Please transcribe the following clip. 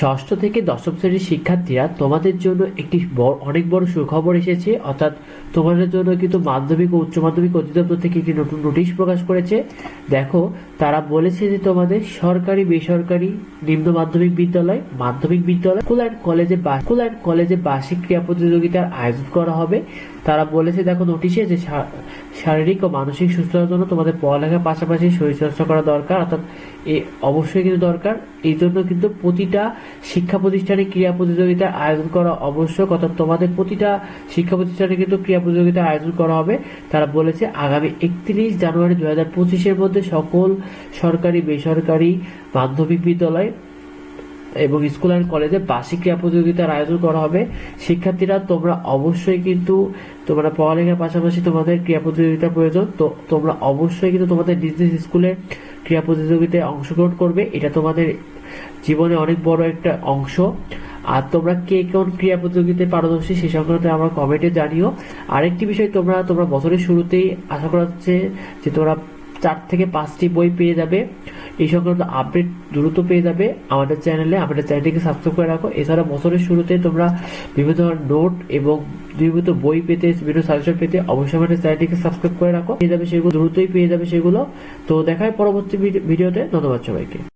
ষষ্ঠ থেকে দশম শ্রেণির শিক্ষার্থীরা তোমাদের জন্য একটি বড়- অনেক বড় সুখবর এসেছে। অর্থাৎ তোমাদের জন্য কিন্তু মাধ্যমিক ও উচ্চ মাধ্যমিক অধিদপ্তর থেকে একটি নতুন নোটিশ প্রকাশ করেছে। দেখো, তারা বলেছে যে তোমাদের সরকারি, বেসরকারি নিম্ন মাধ্যমিক বিদ্যালয় মাধ্যমিক বিদ্যালয়, স্কুল অ্যান্ড কলেজে স্কুল অ্যান্ড কলেজে বার্ষিক ক্রীড়া প্রতিযোগিতার আয়োজন করা হবে। তারা বলেছে, দেখো নোটিশে যে শারীরিক ও মানসিক সুস্থতার জন্য তোমাদের পড়ালেখার পাশাপাশি শরীরচর্চা করা দরকার। অর্থাৎ এ অবশ্যই কিন্তু দরকার। এই জন্য কিন্তু প্রতিটা শিক্ষা প্রতিষ্ঠানে ক্রীড়া প্রতিযোগিতার আয়োজন করা আবশ্যক। অর্থাৎ তোমাদের প্রতিটা শিক্ষা প্রতিষ্ঠানে কিন্তু ক্রীড়া প্রতিযোগিতার আয়োজন করা হবে। তারা বলেছে, আগামী একত্রিশ জানুয়ারি দু হাজার পঁচিশের মধ্যে সকল সরকারি, বেসরকারি, মাধ্যমিক বিদ্যালয় এবং স্কুল অ্যান্ড কলেজে বার্ষিক ক্রীড়া প্রতিযোগিতার আয়োজন করা হবে। শিক্ষার্থীরা তোমরা অবশ্যই কিন্তু তোমরা পড়ালেখার পাশাপাশি তোমাদের ক্রীড়া প্রতিযোগিতার প্রয়োজন। তো তোমরা অবশ্যই কিন্তু তোমাদের নিজ নিজ স্কুলে ক্রীড়া প্রতিযোগিতায় অংশগ্রহণ করবে। এটা তোমাদের জীবনে অনেক বড় একটা অংশ। আর তোমরা কে কোন ক্রীড়া প্রতিযোগিতায় পারদর্শী সে সংক্রান্তে আমার কমেন্টে জানিও। আরেকটি বিষয় তোমরা তোমরা বছরের শুরুতেই আশা করা হচ্ছে যে তোমরা চার থেকে পাঁচটি বই পেয়ে যাবে। এই সংক্রান্ত আপডেট দ্রুত পেয়ে যাবে আমাদের চ্যানেলে আমাদের চ্যানেলটিকে সাবস্ক্রাইব করে রাখো। এছাড়া বছরের শুরুতে তোমরা বিভিন্ন ধরনের নোট এবং নিয়মিত বই পেতে, বিভিন্ন সাজেশন পেতে অবশ্যই আমাদের চ্যানেলটিকে সাবস্ক্রাইব করে রাখো। পেয়ে যাবে সেগুলো, দ্রুতই পেয়ে যাবে সেগুলো। তো দেখায় পরবর্তী ভিডিও- ভিডিওতে। ধন্যবাদ সবাইকে।